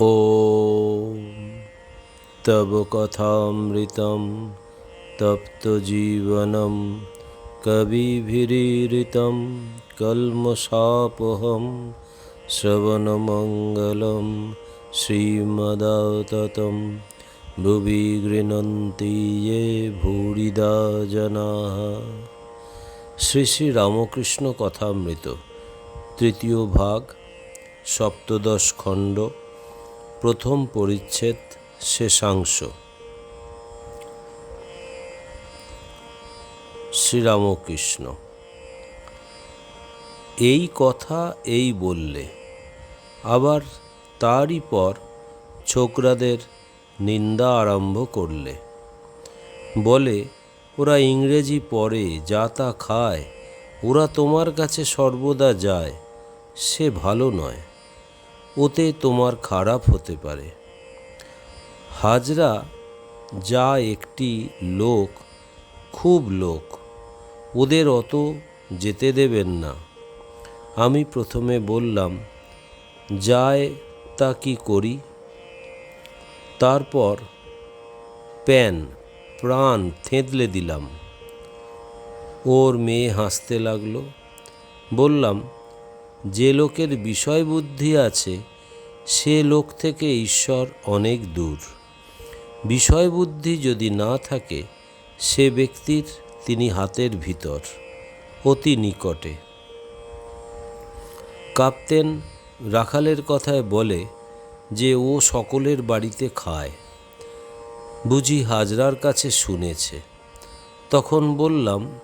ও তব কথামৃতম তপ্তজীবনম কবিভিরীরিতম, কলমশাপহম, শ্রবণমঙ্গলম শ্রীমদাততম ভুবি গৃণন্তি ইয়ে ভূরিদা জনা। শ্রী শ্রী রামকৃষ্ণ কথামৃত, তৃতীয় ভাগ, সপ্তদশ খণ্ড। প্রথম পরিচ্ছেদ শেষাংশ। শ্রীরামকৃষ্ণ, এই কথা এই বললে, আবার তারই পর ছোকরাদের নিন্দা আরম্ভ করলে। বলে, ওরা ইংরেজি পড়ে, যা তা খায়, ওরা তোমার কাছে সর্বদা যায়, সে ভালো নয়। ওতে তোমার খারাপ হতে পারে। হাজরা যা একটি লোক, খুব লোক, ওদের অত যেতে দেবেন না। আমি প্রথমে বললাম, যায় তা কি করি? তারপর প্যান, প্রাণ থেঁতলে দিলাম। ওর মেয়ে হাসতে লাগল। বললাম যে লোকের বিষয় বুদ্ধি আছে, সে লোক থেকে ঈশ্বর অনেক দূর। বিষয় বুদ্ধি যদি না থাকে, সে ব্যক্তির তিনি হাতের ভিতর, অতি নিকটে। কাপ্তেন রাখালের কথায় বলে যে, ও সকলের বাড়িতে খায়। বুঝি হাজরার কাছে শুনেছে। তখন বললাম,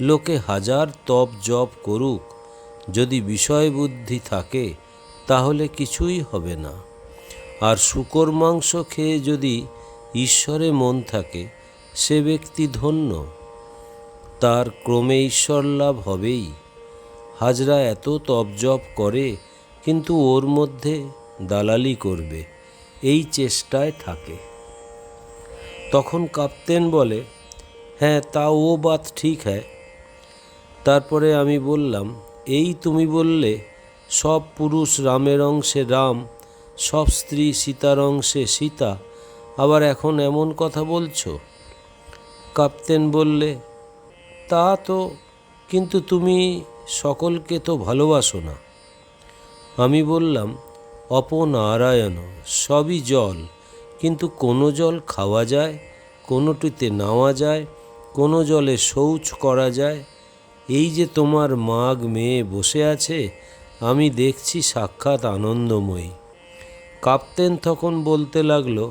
লোকে হাজার তপ জপ করুক যদি বিষয় বুদ্ধি থাকে, তাহলে কিছুই হবে না। আর শুকর মাংস খেয়ে যদি ঈশ্বরে মন থাকে, সে ব্যক্তি ধন্য। তার ক্রমে ঈশ্বর লাভ হবেই। হাজরা এত তপজপ করে, কিন্তু ওর মধ্যে দালালি করবে, এই চেষ্টায় থাকে। তখন কাপ্তেন বলে হ্যাঁ তা ও বাত ঠিক হ্যাঁ তারপরে আমি বললাম এই তুমি বললে, সব পুরুষ রামের অংশে রাম, সব স্ত্রী সীতার অংশে সীতা, আবার এখন এমন কথা বলছো? কাপ্তেন বললে, তা তো, কিন্তু তুমি সকলকে তো ভালোবাসো না। আমি বললাম, অপনারায়ণ, সবই জল, কিন্তু কোনো জল খাওয়া যায়, কোনোটিতে নাওয়া যায়, কোনো জলে শৌচ করা যায় এই যে তোমার মাগ মেয়ে বসে আছে, আমি দেখছি সাক্ষাৎ আনন্দময়ী। কাপ্তেন তখন বলতে লাগল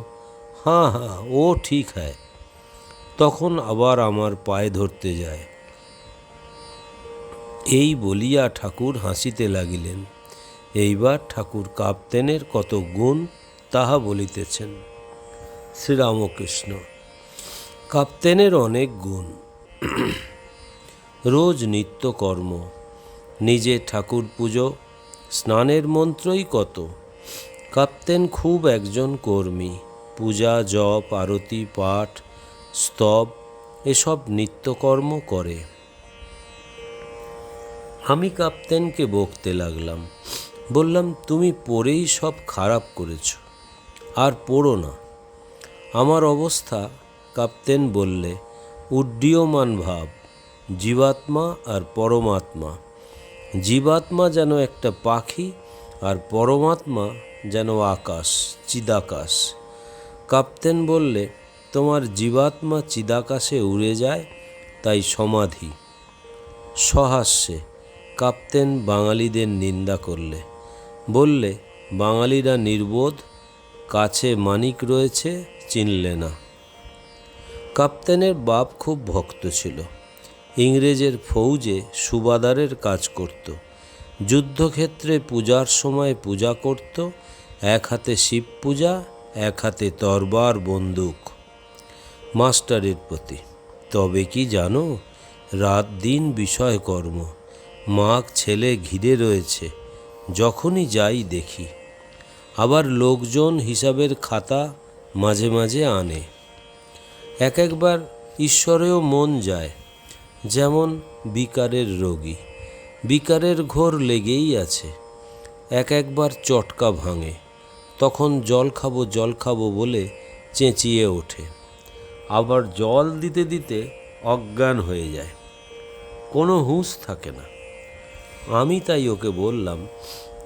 হাঁ হাঁ ও ঠিক হ্যায় তখন আবার আমার পায়ে ধরতে যায়। এই বলিয়া ঠাকুর হাসিতে লাগিলেন। এইবার ঠাকুর কাপ্তেনের কত গুণ তাহা বলিতেছেন। শ্রীরামকৃষ্ণ, কাপ্তেনের অনেক গুণ। রোজ নিত্যকর্ম। নিজে ঠাকুর পুজো, স্নানের মন্ত্রই কত। কাপ্তেন খুব একজন কর্মী। পূজা, জপ, আরতি, পাঠ, স্তব, এসব নিত্যকর্ম করে। আমি কাপ্তেনকে বকতে লাগলাম। বললাম, তুমি পড়েই সব খারাপ করেছ। আর পড়ো না। আমার অবস্থা, কাপ্তেন বললে, উড্ডীয়মান ভাব। জীবাত্মা আর পরমাত্মা। জীবাত্মা যেন একটা পাখি আর পরমাত্মা যেন আকাশ, চিদাকাশ। কাপ্তেন বললে, তোমার জীবাত্মা চিদাকাশে উড়ে যায়, তাই সমাধি। সহাস্যে কাপ্তেন বাঙালিদের নিন্দা করলে। বললে, বাঙালিরা নির্বোধ, কাছে মানিক রয়েছে, চিনলে না। কাপ্তেনের বাপ খুব ভক্ত ছিল। ইংরেজের ফৌজে সুবাদারের কাজ করত। যুদ্ধক্ষেত্রে পূজার সময় পূজা করত, এক হাতে শিব পূজা, এক হাতে তরবার বন্দুক। মাস্টারের প্রতি, তবে কি জানো, রাত দিন বিষয় কর্ম। মাগ ছেলে ঘিরে রয়েছে, যখনই যাই দেখি। আবার লোকজন হিসাবের খাতা মাঝে মাঝে আনে। এক একবার ঈশ্বরেও মন যায় যেমন বিকারের রোগী। বিকারের ঘোর লেগেই আছে। এক একবার চটকা ভাঙে। তখন জল খাব জল খাব বলে চেঁচিয়ে ওঠে। আবার জল দিতে দিতে অজ্ঞান হয়ে যায়। কোনো হুঁশ থাকে না। আমি তাই ওকে বললাম,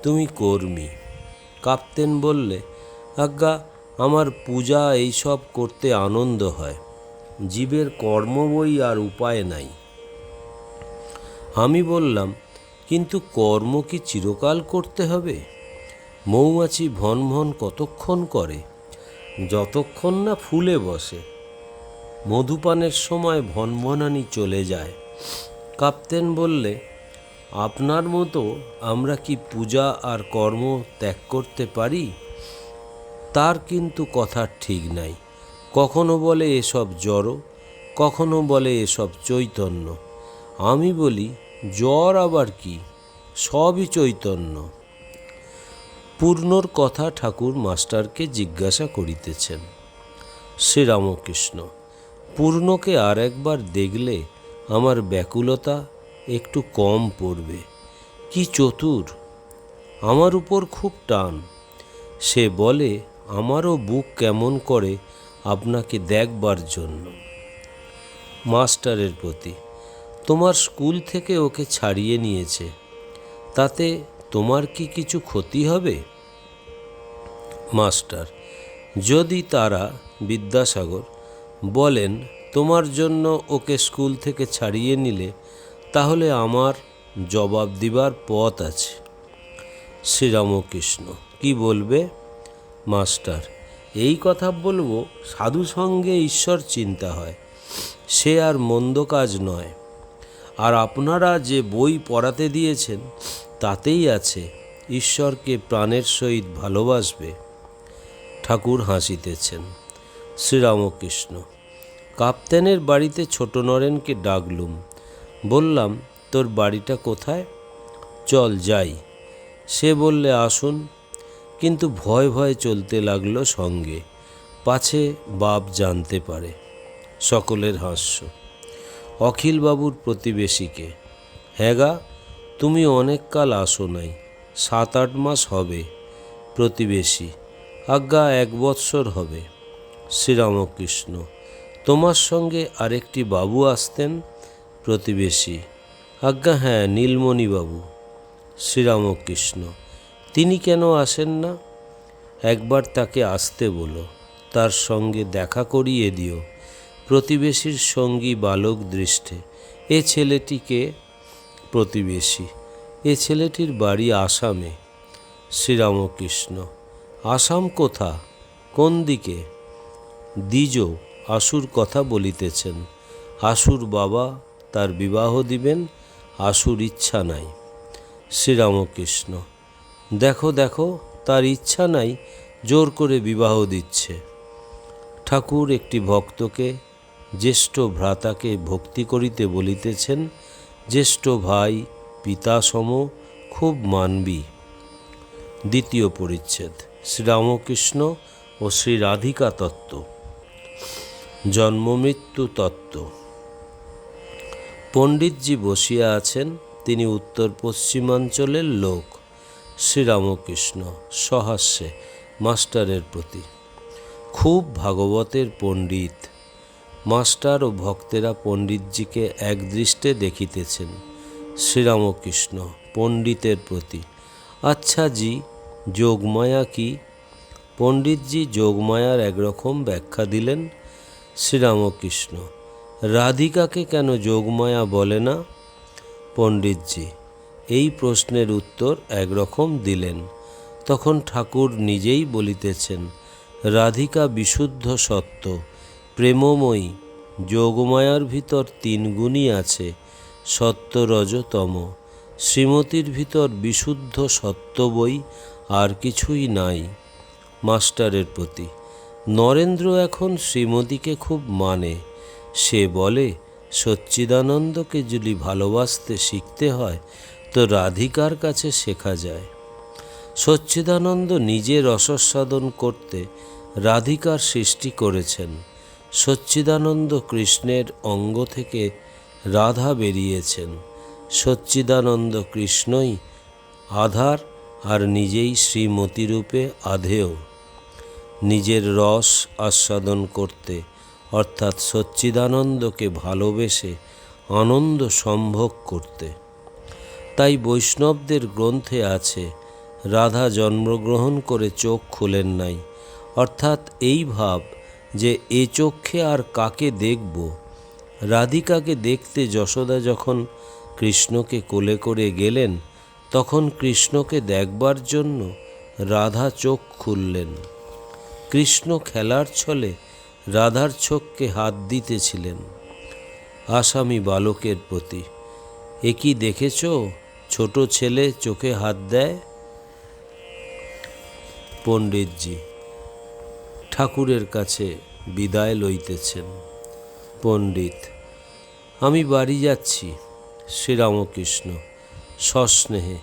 তুমি কর্মী। কাপ্তেন বললে, আজ্ঞা, আমার পূজা এইসব করতে আনন্দ হয়। জীবের কর্ম বই আর উপায় নাই। আমি বললাম, কিন্তু কর্ম কি চিরকাল করতে হবে? মৌমাছি ভন ভন কতক্ষণ করে? যতক্ষণ না ফুলে বসে। মধুপানের সময় ভনভনানি চলে যায়। কাপ্তেন বললে, আপনার মতো আমরা কি পূজা আর কর্ম ত্যাগ করতে পারি? তার কিন্তু কথা ঠিক নাই। কখনো বলে এসব জড়, কখনো বলে এসব চৈতন্য। আমি বলি জ্বর আবার কি? সবই চৈতন্য। পূর্ণর কথা ঠাকুর মাস্টারকে জিজ্ঞাসা করিতেছেন। শ্রীরামকৃষ্ণ, পূর্ণকে আর একবার দেখলে আমার ব্যাকুলতা একটু কম পড়বে। কি চতুর? আমার উপর খুব টান। সে বলে, আমারও বুক কেমন করে আপনাকে দেখবার জন্য। মাস্টারের প্রতি তোমার স্কুল থেকে ওকে ছাড়িয়ে নিয়েছে। তাতে তোমার কি কিছু ক্ষতি হবে? মাস্টার, যদি তারা বিদ্যাসাগর বলেন, তোমার জন্য ওকে স্কুল থেকে ছাড়িয়ে নিলে তাহলে আমার জবাব দিবার পথ আছে। শ্রীরামকৃষ্ণ, কি বলবে? মাস্টার, এই কথা বলব সাধু সঙ্গে ঈশ্বর চিন্তা হয়। সে আর মন্দ কাজ নয়। আর আপনারা যে বই পড়াতে দিয়েছেন, তাতেই আছে, ঈশ্বরকে প্রাণের সহিত ভালোবাসবে। ঠাকুর হাসিতেছেন, শ্রীরামকৃষ্ণ। কাপ্তেনের বাড়িতে ছোট নরেনকে ডাকলুম, বললাম, তোর বাড়িটা কোথায়? চল যাই। সে বললে, আসুন। কিন্তু ভয় ভয় চলতে লাগল সঙ্গে, পাছে বাপ জানতে পারে, সকলের হাস্য। অখিলবাবুর প্রতিবেশীকে হ্যাগা তুমি অনেক কাল আসো নাই সাত আট মাস হবে প্রতিবেশী, আজ্ঞা এক বৎসর হবে। শ্রীরামকৃষ্ণ, তোমার সঙ্গে আরেকটি বাবু আসতেন প্রতিবেশী, আজ্ঞা হ্যাঁ নীলমণিবাবু। শ্রীরামকৃষ্ণ, তিনি কেন আসেন না? একবার তাকে আসতে বলো, তার সঙ্গে দেখা করিয়ে দিও। প্রতিবেশীর সঙ্গী বালক দৃষ্টে। এ ছেলেটিকে প্রতিবেশী। এ ছেলেটির বাড়ি আসামে। শ্রীরামকৃষ্ণ। আসাম কোথা? কোন দিকে? দ্বিজ আশুর কথা বলিতেছেন। আশুর বাবা তার বিবাহ দিবেন, আশুর ইচ্ছা নাই। শ্রীরামকৃষ্ণ। দেখো দেখো, তার ইচ্ছা নাই, জোর করে বিবাহ দিচ্ছে। ঠাকুর একটি ভক্তকে জ্যেষ্ঠ ভ্রাতাকে ভক্তি করিতে বলিতেছেন, জ্যেষ্ঠ ভাই, পিতাসম, খুব মানবী। দ্বিতীয় পরিচ্ছেদ, শ্রীরামকৃষ্ণ ও শ্রী রাধিকা তত্ত্ব। জন্মমৃত্যু তত্ত্ব। পণ্ডিতজি বসিয়া আছেন, তিনি উত্তর পশ্চিমাঞ্চলের লোক। শ্রীরামকৃষ্ণ সহাস্যে মাস্টারের প্রতি। খুব ভাগবতের পণ্ডিত। মাস্টার ও ভক্তেরা পণ্ডিতজিকে একদৃষ্টে দেখিতেছেন। শ্রীরামকৃষ্ণ, পণ্ডিতের প্রতি আচ্ছা জি, যোগমায়া কি? পণ্ডিতজি যোগমায়ার একরকম ব্যাখ্যা দিলেন, শ্রীরামকৃষ্ণ, রাধিকাকে কেন যোগমায়া বলে না? পণ্ডিতজি, এই প্রশ্নের উত্তর একরকম দিলেন। তখন ঠাকুর নিজেই বলিতেছেন, রাধিকা বিশুদ্ধ সত্য প্রেমময়ী, যোগমায়ার ভিতর তিন গুণই আছে সত্য রজতম শ্রীমতীর ভিতর বিশুদ্ধ সত্য বই আর কিছুই নাই মাস্টারের প্রতি। নরেন্দ্র এখন শ্রীমতীকে খুব মানে। সে বলে, সচ্চিদানন্দকে যদি ভালোবাসতে শিখতে হয়, তো রাধিকার কাছে শেখা যায়। সচ্চিদানন্দ নিজে রসস্বাদন করতে রাধিকার সৃষ্টি করেছেন। সচ্চিদানন্দ কৃষ্ণের অঙ্গ থেকে রাধা বেরিয়েছেন। সচ্চিদানন্দ কৃষ্ণই আধার আর নিজেই শ্রীমতিরূপে আধেয়। নিজের রস আস্বাদন করতে, অর্থাৎ সচ্চিদানন্দকে ভালোবেসে আনন্দ সম্ভোগ করতে। তাই বৈষ্ণবদের গ্রন্থে আছে, রাধা জন্মগ্রহণ করে চোখ খুলেন নাই। অর্থাৎ এই ভাব যে এ চক্ষে আর কাকে দেখব? রাধিকাকে দেখতে যশোদা যখন কৃষ্ণকে কোলে করে গেলেন, তখন কৃষ্ণকে দেখবার জন্য রাধা চোখ খুললেন। কৃষ্ণ খেলার ছলে রাধার চোখকে হাত দিতেছিলেন। আসামি বালকের প্রতি, এ কি দেখেছ? ছোট ছেলে চোখে হাত দেয়? পণ্ডিতজি ঠাকুরের কাছে বিদায় লইতেছেন। পণ্ডিত, আমি বাড়ি যাচ্ছি, শ্রীরামকৃষ্ণ, সস্নেহে,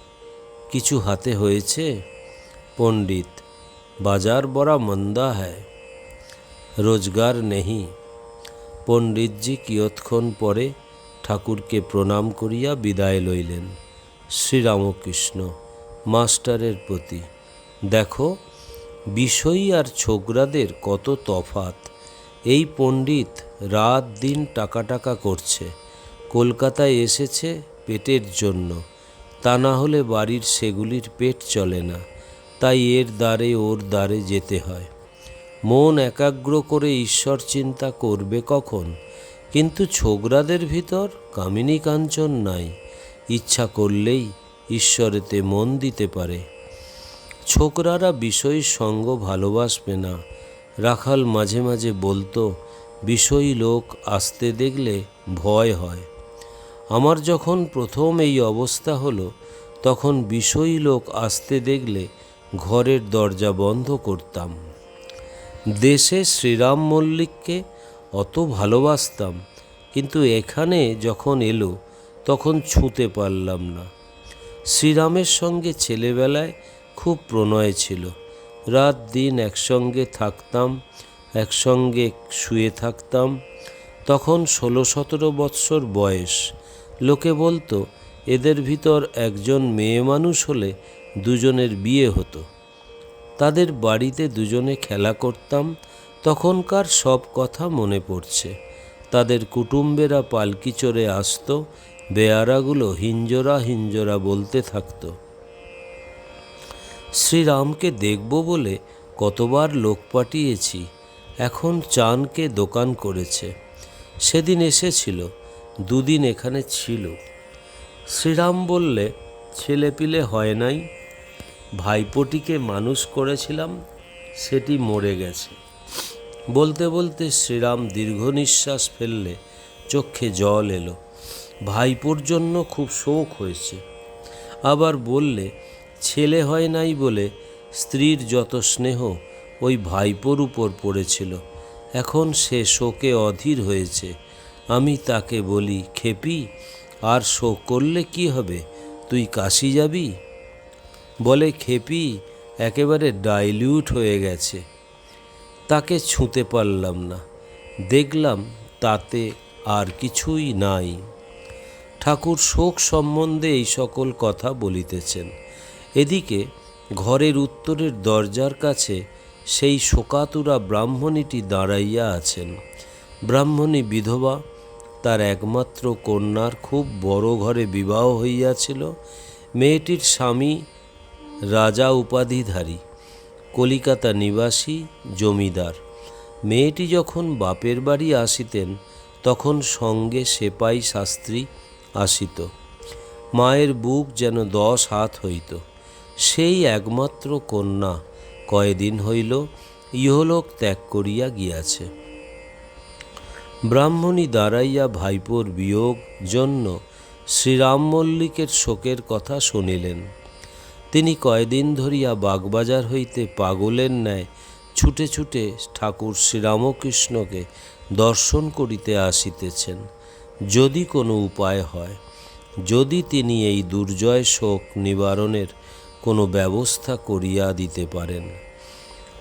কিছু হাতে হয়েছে? পণ্ডিত, বাজার বড়া মন্দা হ্যায়, রোজগার নেহি। পণ্ডিতজি কিয়ৎক্ষণ পরে ঠাকুরকে প্রণাম করিয়া বিদায় লইলেন। শ্রীরামকৃষ্ণ, মাস্টারের প্রতি, দেখো বিষয়ী আর ছোকরাদের কত তফাত। এই পণ্ডিত রাত দিন টাকা টাকা করছে। কলকাতায় এসেছে পেটের জন্য। তা না হলে বাড়ির সেগুলির পেট চলে না। তাই এর দ্বারে ওর দ্বারে যেতে হয়। মন একাগ্র করে ঈশ্বর চিন্তা করবে কখন? কিন্তু ছোকরাদের ভিতর কামিনী কাঞ্চন নাই। ইচ্ছা করলেই ঈশ্বরেতে মন দিতে পারে। ছোকরারা বিষয় সঙ্গ ভালোবাসবে না। রাখাল মাঝে মাঝে বলতো, বিষয়ী লোক আসতে দেখলে ভয় হয়। আমার যখন প্রথম এই অবস্থা হলো, তখন বিষয়ী লোক আসতে দেখলে ঘরের দরজা বন্ধ করতাম। দেশে শ্রীরাম মল্লিককে অত ভালোবাসতাম, কিন্তু এখানে যখন এলো, তখন ছুঁতে পারলাম না। শ্রীরামের সঙ্গে ছেলেবেলায় প্রণয় ছিল। রাত দিন একসঙ্গে থাকতাম, একসঙ্গে শুয়ে থাকতাম। তখন ষোলো সতেরো বৎসর বয়স। লোকে বলতো, এদের ভিতর একজন মেয়ে মানুষ হলে দুজনের বিয়ে হতো। তাদের বাড়িতে দুজনে খেলা করতাম, তখনকার সব কথা মনে পড়ছে। তাদের কুটুম্বেরা পালকি চড়ে আসতো, বেয়ারাগুলো হিঞ্জোরা হিঞ্জোরা বলতে থাকতো। শ্রীরামকে দেখব বলে কতবার লোক পাঠিয়েছি, এখন চানকে দোকান করেছে। সেদিন এসেছিল, দুদিন এখানে ছিল। শ্রীরাম বললে, ছেলেপিলে হয় নাই, ভাইপোটিকে মানুষ করেছিলাম, সেটি মরে গেছে। বলতে বলতে শ্রীরাম দীর্ঘ নিঃশ্বাস ফেললে, চোখে জল এলো। ভাইপোর জন্য খুব শোক হয়েছে। আবার বললে ছেলে হয় নাই বলে স্ত্রীর যত স্নেহ ওই ভাইপোর উপর পড়েছিল। এখন সে শোকে অধীর হয়েছে। আমি তাকে বলি, খেপি, আর শোক করলে কি হবে? তুই কাশি যাবি? বলে, খেপি, একেবারে ডাইলিউট হয়ে গেছে। তাকে ছুঁতে পারলাম না। দেখলাম তাতে আর কিছুই নাই। ঠাকুর শোক সম্বন্ধে এই সকল কথা বলিতেছেন। এদিকে ঘরের উত্তরের দরজার কাছে সেই শোকাতুরা ব্রাহ্মণীটি দাঁড়াইয়া আছেন। ব্রাহ্মণী বিধবা, তার একমাত্র কন্যার খুব বড় ঘরে বিবাহ হইয়াছিল। মেয়েটির স্বামী রাজা উপাধিধারী, কলিকাতা নিবাসী, জমিদার। মেয়েটি যখন বাপের বাড়ি আসিতেন, তখন সঙ্গে সেপাই শাস্ত্রী আসিত। মায়ের বুক যেন দশ হাত হইত। সেই একমাত্র কন্যা কয়দিন হইল, ইহলোক ত্যাগ করিয়া গিয়াছে। ব্রাহ্মণী দাঁড়াইয়া ভাইপোর বিয়োগ জন্য শ্রীরাম মল্লিকের শোকের কথা শুনিলেন। তিনি কয়দিন ধরিয়া বাগবাজার হইতে পাগলের ন্যায় ছুটে ছুটে ঠাকুর শ্রীরামকৃষ্ণকে দর্শন করিতে আসিতেছেন। যদি কোনো উপায় হয়, যদি তিনি এই দুর্জয় শোক নিবারণের কোনো ব্যবস্থা করিয়া দিতে পারেন।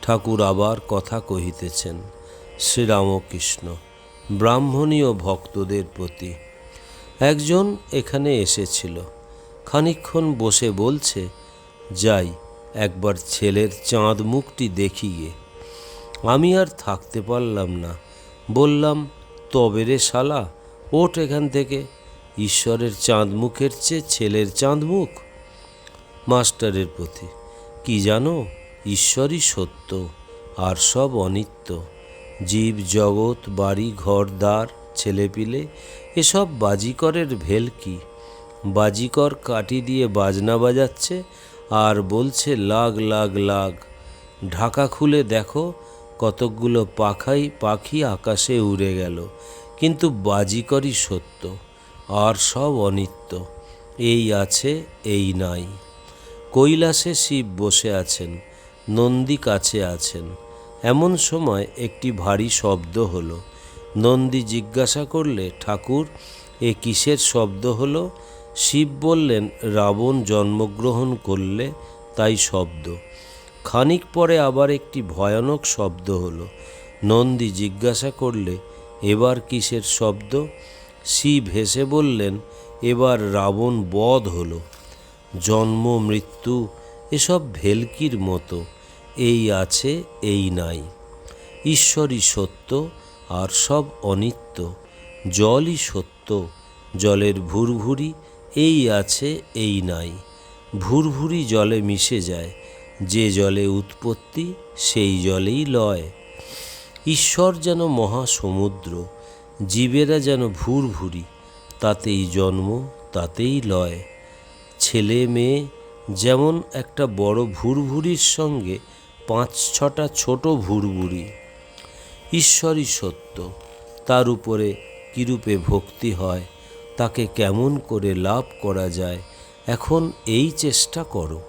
ঠাকুর আবার কথা কহিতেছেন, শ্রীরামকৃষ্ণ ব্রাহ্মণীয় ভক্তদের প্রতি একজন এখানে এসেছিল। খানিক্ষণ বসে বলছে, যাই, একবার ছেলের চাঁদ মুখটি দেখি গে। আমি আর থাকতে পারলাম না। বললাম, তবে রে শালা, ওঠ এখান থেকে। ঈশ্বরের চাঁদ মুখের চেয়ে ছেলের চাঁদ মুখ? মাস্টারের প্রতি। কি জানো? ঈশ্বরই সত্য, আর সব অনিত্য। জীব, জগৎ, বাড়ি, ঘর, দ্বার, ছেলেপিলে, এসব বাজিকরের ভেলকি বাজিকর কাটি দিয়ে বাজনা বাজাচ্ছে, আর বলছে লাগ লাগ লাগ। ঢাকা খুলে দেখো, কতকগুলো পাখাই পাখি আকাশে উড়ে গেল। কিন্তু বাজিকরই সত্য, আর সব অনিত্য। এই আছে, এই নাই। কৈলাসে শিব বসে আছেন, নন্দী কাছে আছেন। এমন সময় একটি ভারী শব্দ হলো। নন্দী জিজ্ঞাসা করলে, ঠাকুর, এ কিসের শব্দ হলো? শিব বললেন, রাবণ জন্মগ্রহণ করলে তাই শব্দ। খানিক পরে আবার একটি ভয়ানক শব্দ হলো। নন্দী জিজ্ঞাসা করলে, এবার কিসের শব্দ? শিব হেসে বললেন, এবার রাবণ বধ হলো। জন্ম, মৃত্যু, এসব ভেলকির মতো। এই আছে, এই নাই। ঈশ্বরই সত্য আর সব অনিত্য। জলই সত্য, জলের ভুরভুরি, এই আছে, এই নাই। ভুরভুরি জলে মিশে যায়, যে জলে উৎপত্তি, সেই জলেই লয়। ঈশ্বর যেন মহাসমুদ্র, জীবেরা যেন ভুরভুরি, তাতেই জন্ম, তাতেই লয়। ছেলে মেয়ে যেমন একটা বড় ভুরভুরির সঙ্গে পাঁচ ছটা ছোট ভুরভুরি। ঈশ্বরই সত্য, তার উপরে কীরূপে ভক্তি হয়, তাকে কেমন করে লাভ করা যায়, এখন এই চেষ্টা করো।